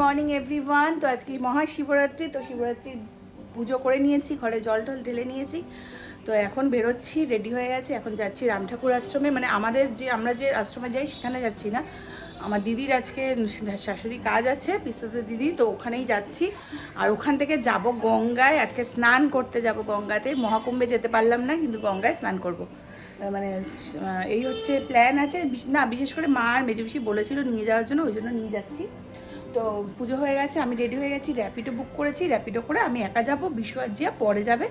Morning everyone তো আজকে মহাশিবরাত্রি, তো শিবরাত্রি পুজো করে নিয়েছি, ঘরে জল টল ঢেলে নিয়েছি। তো এখন বেরোচ্ছি রেডি হয়ে গেছে। এখন যাচ্ছি রাম ঠাকুর আশ্রমে। মানে আমাদের যে, আমরা যে আশ্রমে যাই, সেখানে যাচ্ছি না। আমার দিদির আজকে শাশুড়ি কাজ আছে পিস্ততে দিদি, তো ওখানেই যাচ্ছি। আর ওখান থেকে যাব গঙ্গায়, আজকে স্নান করতে যাব গঙ্গাতে। মহাকুম্ভে যেতে পারলাম না, কিন্তু গঙ্গায় স্নান করব। মানে এই হচ্ছে প্ল্যান আছে। না, বিশেষ করে মা আর মেজে বেশি বলেছিল নিয়ে যাওয়ার জন্য, ওই জন্য নিয়ে যাচ্ছি। তো পুজো হয়ে গেছে, আমি রেডি হয়ে গেছি র্যাপিডো বুক করেছি। র্যাপিডো করে আমি একা যাব, বিশু আর জিয়া পরে যাবে।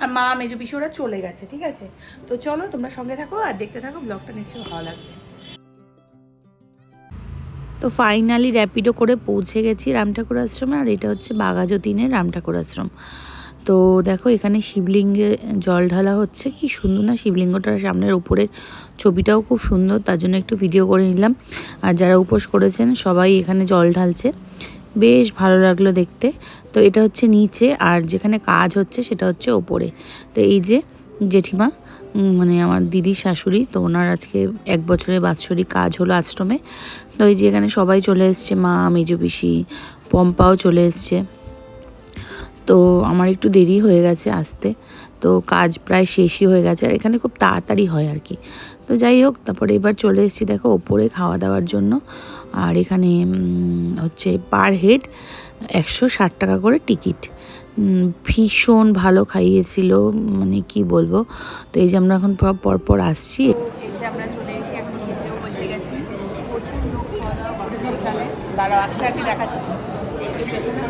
আর মা, মেজো বিশু ওরা চলে গেছে, ঠিক আছে? তো চলো, তোমরা সঙ্গে থাকো আর দেখতে থাকো ব্লগটা নিশ্চয়ই ভালো লাগবে। তো ফাইনালি র্যাপিডো করে পৌঁছে গেছি রাম ঠাকুর আশ্রমে, আর এটা হচ্ছে বাঘাযতীনের রাম ঠাকুর আশ্রম। তো দেখো এখানে শিবলিঙ্গে জল ঢালা হচ্ছে, কি সুন্দর না শিবলিঙ্গটার সামনের উপরের ছবিটাও খুব সুন্দর, তার জন্য একটু ভিডিও করে নিলাম। আর যারা উপোস করেছেন, সবাই এখানে জল ঢালছে। বেশ ভালো লাগল দেখতে। তো এটা হচ্ছে নিচে, আর যেখানে কাজ হচ্ছে সেটা হচ্ছে ওপরে। তো এই যে জেঠিমা মানে আমার দিদির শাশুড়ি, তো ওনার আজকে এক বছরের বাৎসরিক কাজ হলো আশ্রমে। তো এই যে এখানে সবাই চলে এসছে, মা, মেজো পিসি, পম্পাও চলে এসছে। তো আমার একটু দেরি হয়ে গেছে আসতে, তো কাজ প্রায় শেষই হয়ে গেছে, আর এখানে খুব তাড়াতাড়ি হয় আর কি। তো যাই হোক, তারপরে এবার চলে এসেছি, দেখো, ওপরে খাওয়া দাওয়ার জন্য। আর এখানে হচ্ছে পার হেড একশো ষাট টাকা করে টিকিট। ভীষণ ভালো খাইয়েছিল মানে কি বলব। তো এই যে আমরা এখন পর পর পর আসছি। এই যে আমরা চলে এসে এখন খেতেও বসে গেছি। প্রচুর লোক খাওয়া দাওয়া করছে এখানে দাঁড়াও একসাথে দেখাচ্ছি পেছনে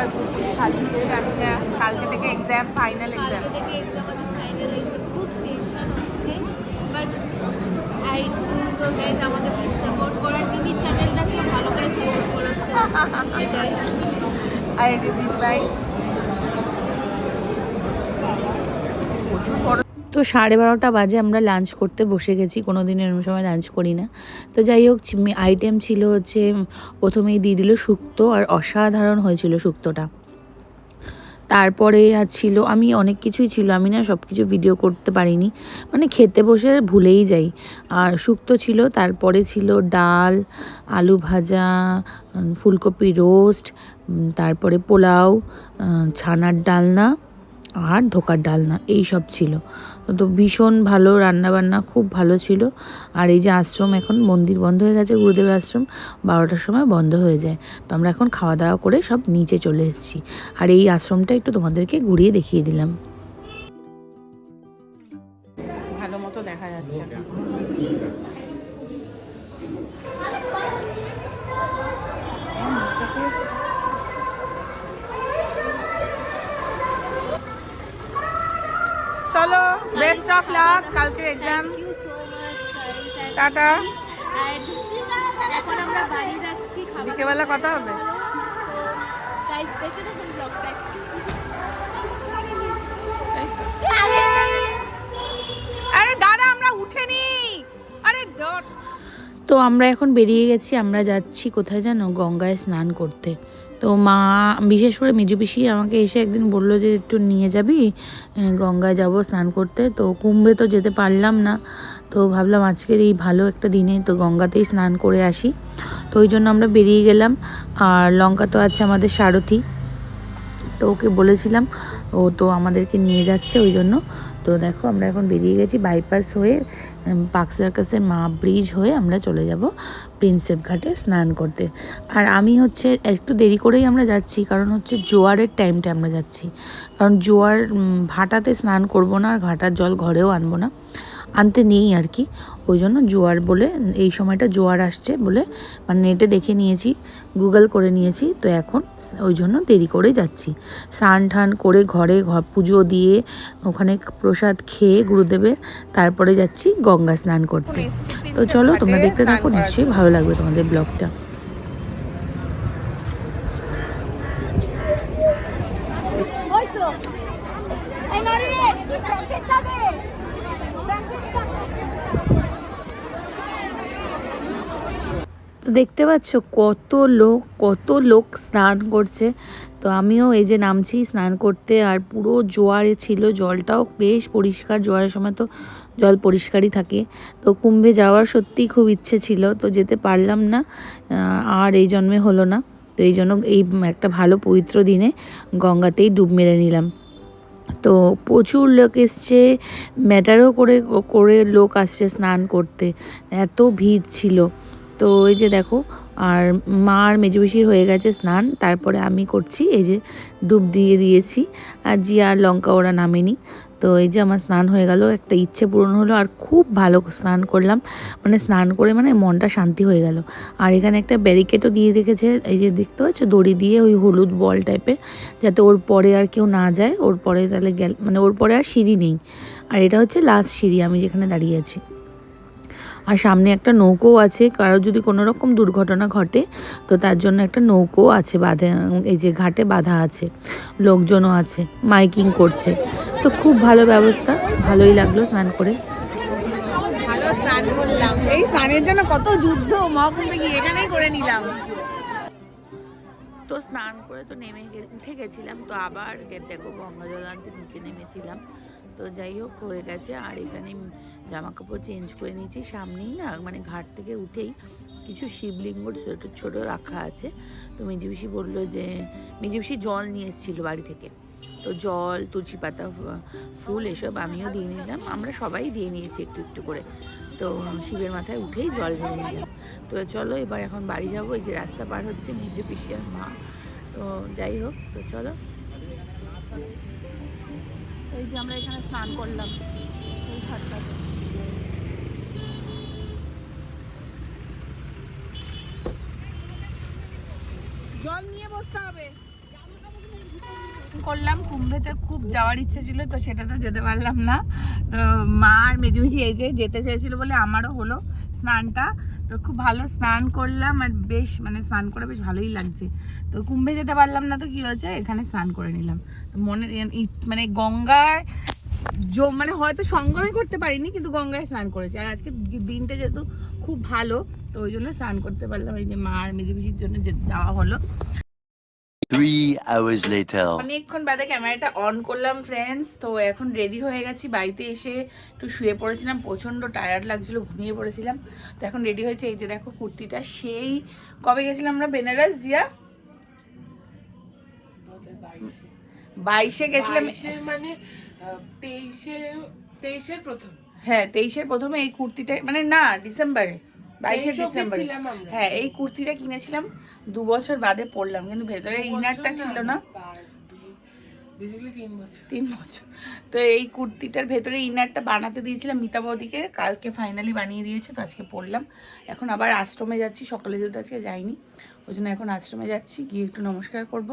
আর পুকুর খাচ্ছে একসা কালকে থেকে এক্সাম ফাইনাল এক্সাম কালকে থেকে এক্সাম আছে ফাইনাল এক্সাম খুব টেনশন হচ্ছে। But I do so guys আমাদের প্লিজ সাপোর্ট করার টিভি চ্যানেলটাকে ভালো করে সাপোর্ট এটাই আর এই দিদিভাই প্রচুর বড় তো সাড়ে বারোটা বাজে আমরা লাঞ্চ করতে বসে গেছি কোনো দিন এরকম সময় লাঞ্চ করি না। তো যাই হোক আইটেম ছিল হচ্ছে প্রথমেই দিয়ে দিল শুক্তো আর অসাধারণ হয়েছিল শুক্তোটা। তারপরে আর ছিল, আমি অনেক কিছুই ছিল, আমি না সব কিছু ভিডিও করতে পারিনি। মানে খেতে বসে ভুলেই যাই। আর শুক্তো ছিল, তারপরে ছিল ডাল, আলু ভাজা ফুলকপি রোস্ট তারপরে পোলাও ছানার ডালনা আর ধোকার ডালনা এই সব ছিল। তো ভীষণ ভালো রান্নাবান্না, খুব ভালো ছিল। আর এই যে আশ্রম এখন মন্দির বন্ধ হয়ে গেছে গুরুদেব আশ্রম, বারোটার সময় বন্ধ হয়ে যায়। তো আমরা এখন খাওয়া দাওয়া করে সব নিচে চলে এসেছি। আর এই আশ্রমটা একটু তোমাদেরকে ঘুরিয়ে দেখিয়ে দিলাম। অফ লাক কালকে এক্সাম টাটা। এখন আমরা বাড়ি যাচ্ছি বিকেবেলা কথা হবে? আরে দাঁড়া আমরা উঠেনি আরে তো আমরা এখন বেরিয়ে গেছি, আমরা যাচ্ছি কোথায় জানো? গঙ্গায় স্নান করতে। তো মা, বিশেষ করে মেজু পিসি আমাকে এসে একদিন বলল যে, একটু নিয়ে যাবি? গঙ্গায় যাব স্নান করতে। তো কুম্ভে তো যেতে পারলাম না। তো ভাবলাম আজকের এই ভালো একটা দিনে তো গঙ্গাতেই স্নান করে আসি। তো ওই জন্য আমরা বেরিয়ে গেলাম। আর লঙ্কা তো আছে আমাদের সারথি। তো ওকে বলেছিলাম, ও তো আমাদেরকে নিয়ে যাচ্ছে ওই জন্য। তো দেখো আমরা এখন বেরিয়ে গেছি বাইপাস হয়ে পার্ক সার্কাসের মা ব্রিজ হয়ে আমরা চলে যাব প্রিন্সেপ ঘাটে স্নান করতে। আর আমি হচ্ছে একটু দেরি করেই আমরা যাচ্ছি, কারণ হচ্ছে জোয়ারের টাইমটা আমরা যাচ্ছি। কারণ জোয়ার ভাটাতে স্নান করব না, আর ঘাটার জল ঘরেও আনব না। আনতে নেই আর কি। ওই জন্য জোয়ার বলে, এই সময়টা জোয়ার আসছে বলে মানে নেটে দেখে নিয়েছি। গুগল করে নিয়েছি তো এখন ওই জন্য দেরি করে যাচ্ছি। স্নান ঠান করে ঘরে ঘর পুজো দিয়ে ওখানে প্রসাদ খেয়ে গুরুদেবের তারপরে যাচ্ছি গঙ্গা স্নান করতে। তো চলো তোমরা দেখতে থাকো নিশ্চয়ই ভালো লাগবে তোমাদের ব্লগটা ওই তো এই মারি প্র্যাকটিস হবে তো দেখতে পাচ্ছ কত লোক কত লোক স্নান করছে। তো আমিও এই যে নামছি স্নান করতে আর পুরো জোয়ারে ছিল, জলটাও বেশ পরিষ্কার। জোয়ারের সময় তো জল পরিষ্কারই থাকে। তো কুম্ভে যাওয়ার সত্যিই খুব ইচ্ছে ছিল, তো যেতে পারলাম না। আর এই জন্মে হলো না। তো এই জন্য এই একটা ভালো পবিত্র দিনে গঙ্গাতেই ডুব মেরে নিলাম। তো প্রচুর লোক এসছে, ম্যাটারও করে করে লোক আসছে স্নান করতে। এত ভিড় ছিল। তো এই যে দেখো, আর মা আর মেজবেশির হয়ে গেছে স্নান, তারপরে আমি করছি এই যে ডুব দিয়ে দিয়েছি, আর জি আর লঙ্কা ওরা নামেনি। তো এই যে আমার স্নান হয়ে গেল, একটা ইচ্ছে পূরণ হলো, আর খুব ভালো স্নান করলাম। মানে স্নান করে মানে মনটা শান্তি হয়ে গেল। আর এখানে একটা ব্যারিকেডও দিয়ে রেখেছে, এই যে দেখতে পাচ্ছ, দড়ি দিয়ে ওই হলুদ বল টাইপের যাতে ওর পরে আর কেউ না যায়, ওর পরে তাহলে গেল মানে ওর পরে আর সিঁড়ি নেই। আর এটা হচ্ছে লাস্ট সিঁড়ি, আমি যেখানে দাঁড়িয়ে আছি। আর সামনে একটা নৌকো আছে। কারও যদি কোনো রকম দুর্ঘটনা ঘটে তো তার জন্য একটা নৌকো আছে বাঁধা এই যে ঘাটে বাঁধা আছে। লোকজনও আছে মাইকিং করছে। তো খুব ভালো ব্যবস্থা ভালোই লাগল স্নান করে। ভালো স্নান করলাম। এই স্নানের জন্য কত যুদ্ধ মহাকুম্ভে গিয়ে এখানেই করে নিলাম। তো স্নান করে তো নেমে উঠে গেছিলাম তো আবার দেখো গঙ্গা জল আনতে নিচে নেমেছিলাম। তো যাই হোক, হয়ে গেছে। আর এখানে জামা কাপড় চেঞ্জ করে নিয়েছি। সামনেই না মানে ঘাট থেকে উঠেই কিছু শিবলিঙ্গ ছোট ছোট রাখা আছে। তো মেজিবিসি বলল যে মেজিবিসি জল নিয়ে এসেছিল বাড়ি থেকে। তো জল, তুলসী পাতা ফুল এসব আমিও দিয়ে নিলাম। আমরা সবাই দিয়ে নিয়েছি একটু একটু করে। তো শিবের মাথায় উঠেই জল ঢেলে নিলাম। তো চলো, এবার এখন বাড়ি যাব। এই যে রাস্তা পার হচ্ছে পিসি আর মা। তো যাই হোক, তো চলো। এই যে আমরা এখানে স্নান করলাম, এই ঘাটটাতে জল নিয়ে বসতে হবে। করলাম, কুম্ভেতে খুব যাওয়ার ইচ্ছে ছিল, তো সেটা তো যেতে পারলাম না। তো মা আর মেজুমিশি এই যে যেতে চেয়েছিল বলে আমারও হলো স্নানটা। তো খুব ভালো স্নান করলাম আর বেশ মানে স্নান করে বেশ ভালোই লাগছে। তো কুম্ভে যেতে পারলাম না তো কি হয়েছে? এখানে স্নান করে নিলাম। মনে মানে গঙ্গায় মানে হয়তো সঙ্গমে করতে পারিনি, কিন্তু গঙ্গায় স্নান করেছি। আর আজকে দিনটা যেহেতু খুব ভালো, তো ওই জন্য স্নান করতে পারলাম। এই যে মা আর মেজুমিশির জন্য যাওয়া হলো। Three hours later. অনেকক্ষণ বাদে ক্যামেরাটা অন করলাম ফ্রেন্ডস তো এখন রেডি হয়ে গেছি। বাড়িতে এসে একটু শুয়ে পড়েছিলাম প্রচণ্ড টায়ার্ড লাগছিল ঘুমিয়ে পড়েছিলাম। তো এখন রেডি হয়েছে। এই যে দেখো কুর্তিটা সেই কবে গেছিলাম আমরা? বেনারস জিয়া? বাইশে গেছিলাম। মানে তেইশে তেইশের প্রথম। হ্যাঁ তেইশের প্রথমে এই কুর্তিটা মানে না ডিসেম্বরে। বাইশে ডিসেম্বরে। হ্যাঁ এই কুর্তিটা কিনেছিলাম দু বছর বাদে পরলাম কিন্তু ভেতরে ইনারটা ছিল না। তিন বছর। তো এই কুর্তিটার ভেতরে ইনারটা বানাতে দিয়েছিলাম মিতা বৌদিকে কালকে ফাইনালি বানিয়ে দিয়েছে তো আজকে পরলাম। এখন আবার আশ্রমে যাচ্ছি সকালে যেহেতু আজকে যাইনি ওই জন্য এখন আশ্রমে যাচ্ছি গিয়ে একটু নমস্কার করব।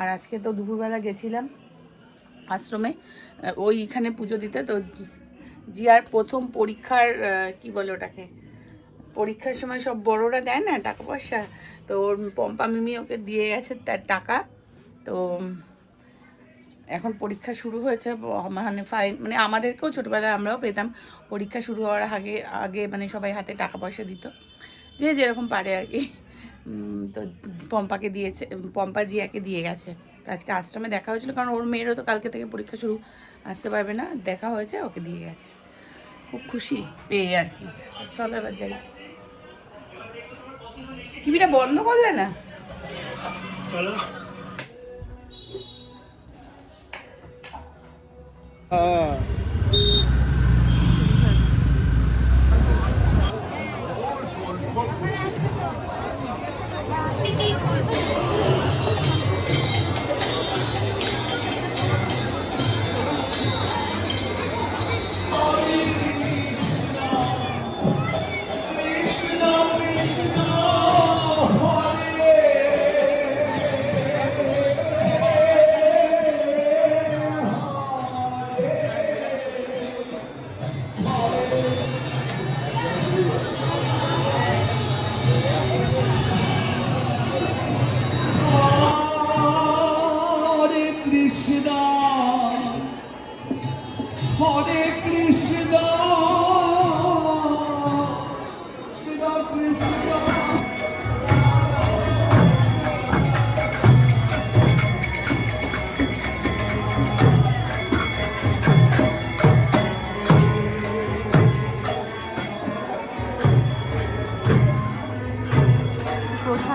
আর আজকে তো দুপুরবেলা গেছিলাম আশ্রমে ওইখানে পুজো দিতে তো জিয়ার প্রথম পরীক্ষার কি বলে ওটাকে? পরীক্ষার সময় সব বড়রা দেয় না টাকা পয়সা। তো ওর পম্পা মিমি ওকে দিয়ে গেছে তার টাকা। তো এখন পরীক্ষা শুরু হয়েছে মানে ফাইন মানে আমাদেরকেও ছোটোবেলায় আমরাও পেতাম। পরীক্ষা শুরু হওয়ার আগে আগে মানে সবাই হাতে টাকা পয়সা দিত। যে যেরকম পারে আর কি। তো পম্পাকে দিয়েছে, পম্পা জিয়াকে দিয়ে গেছে। তো আজকে আশ্রমে দেখা হয়েছিল, কারণ ওর মেয়েরও তো কালকে থেকে পরীক্ষা শুরু, আসতে পারবে না। দেখা হয়েছে, ওকে দিয়ে গেছে। খুব খুশি পেয়ে আর কি। চলো এবার যাই। টিভিটা বন্ধ করলে না? চলো। হ্যাঁ।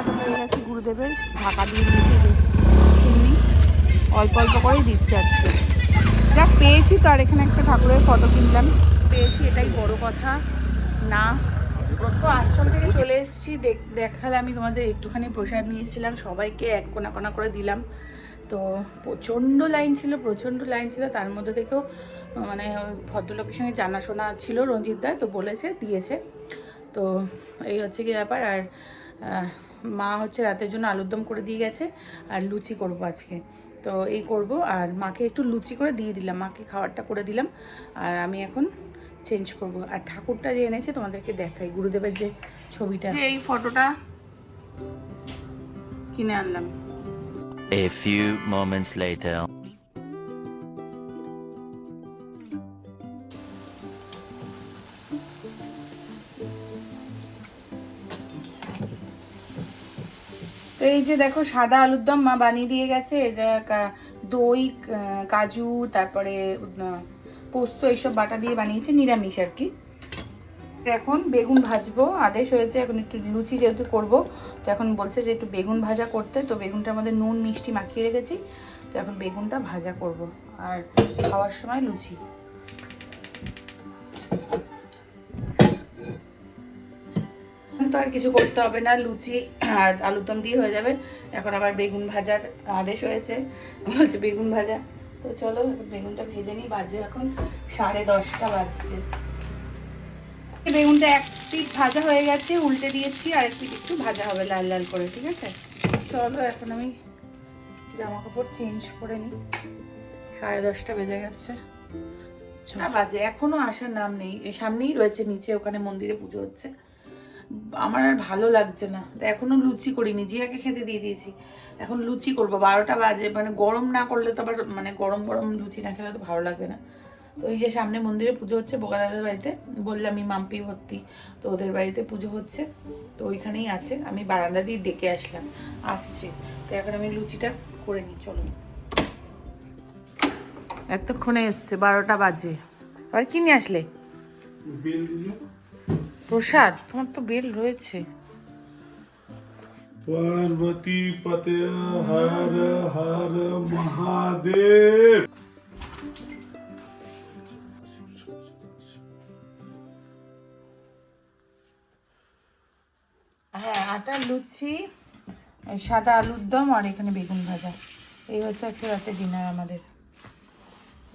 দিচ্ছি গুরুদেবের, ঢাকা দিয়ে দিয়েছি অল্প অল্প করেই দিচ্ছি আজকে। যাক, পেয়েছি তো আর এখানে একটা ঠাকুরের ফটো কিনলাম। পেয়েছি, এটাই বড় কথা। না, তো আশ্রম থেকে চলে এসেছি। দেখ- দেখালে আমি তোমাদের একটুখানি প্রসাদ নিয়েছিলাম। সবাইকে এক কোনা কোনা করে দিলাম। তো প্রচণ্ড লাইন ছিল, প্রচণ্ড লাইন ছিল। তার মধ্যে থেকেও মানে ভদ্রলোকের সঙ্গে জানাশোনা ছিল রঞ্জিত দা, তো বলেছে, দিয়েছে। তো এই হচ্ছে কি ব্যাপার। আর মা হচ্ছে রাতের জন্য আলুর দম করে দিয়ে গেছে আর লুচি করব আজকে। তো এই করব আর মাকে একটু লুচি করে দিয়ে দিলাম মাকে খাবারটা করে দিলাম। আর আমি এখন চেঞ্জ করব। আর ঠাকুরটা যে এনেছে তোমাদেরকে দেখাই গুরুদেবের যে ছবিটা। যে এই ফটোটা কিনে আনলাম। A few moments later. এই যে দেখো, সাদা আলুর দম মা বানিয়ে দিয়ে গেছে। এটা দই কাজু, তারপরে পোস্ত, এইসব বাটা দিয়ে বানিয়েছে, নিরামিষ আর কি। এখন বেগুন ভাজবো, আদেশ হয়েছে, এখন একটু লুচি যেহেতু করব, তো এখন বলছে যে একটু বেগুন ভাজা করতে, তো বেগুনটার মধ্যে নুন, মিষ্টি মাখিয়ে রেখেছি, তো এখন বেগুনটা ভাজা করব, আর খাওয়ার সময় লুচি। তো আর কিছু করতে হবে না, লুচি আর আলুর দম দিয়ে হয়ে যাবে। এখন আবার বেগুন ভাজার আদেশ হয়েছে। বলছে বেগুন ভাজা। তো চলো, বেগুনটা ভেজে নিই। বাজে এখন সাড়ে দশটা বাজছে। বেগুনটা এক পিঠ ভাজা হয়ে গেছে, উল্টে দিয়েছি, আর এক পিঠ একটু ভাজা হবে লাল লাল করে, ঠিক আছে? চলো, এখন আমি জামা কাপড় চেঞ্জ করে নিই। সাড়ে দশটা বেজে গেছে। ছটা বাজে। এখনও আসার নাম নেই। সামনেই রয়েছে, নিচে ওখানে মন্দিরে পুজো হচ্ছে। আমার আর ভালো লাগছে না। তো এখনও লুচি করিনি, জিয়াকে খেতে দিয়ে দিয়েছি। এখন লুচি করব, বারোটা বাজে মানে গরম না করলে তো আবার মানে গরম গরম লুচি না খেলে তো ভালো লাগবে না। তো এই যে সামনে মন্দিরে পুজো হচ্ছে, বোকা দাদার বাড়িতে। বললামই মাম্পি ভর্তি, তো ওদের বাড়িতে পুজো হচ্ছে। তো ওইখানেই আছে, আমি বারান্দা দিয়ে ডেকে আসলাম, আসছে। তো এখন আমি লুচিটা করে নিই, চলো। এতক্ষণে এসছে, বারোটা বাজে। আর কি নিয়ে আসলে? প্রসাদ তোমার তো বেল রয়েছে। পার্বতী পতে হর হর মহাদেব। হ্যাঁ আটার লুচি সাদা আলুর দম আর এখানে বেগুন ভাজা। এই হচ্ছে আজকে রাতে ডিনার আমাদের।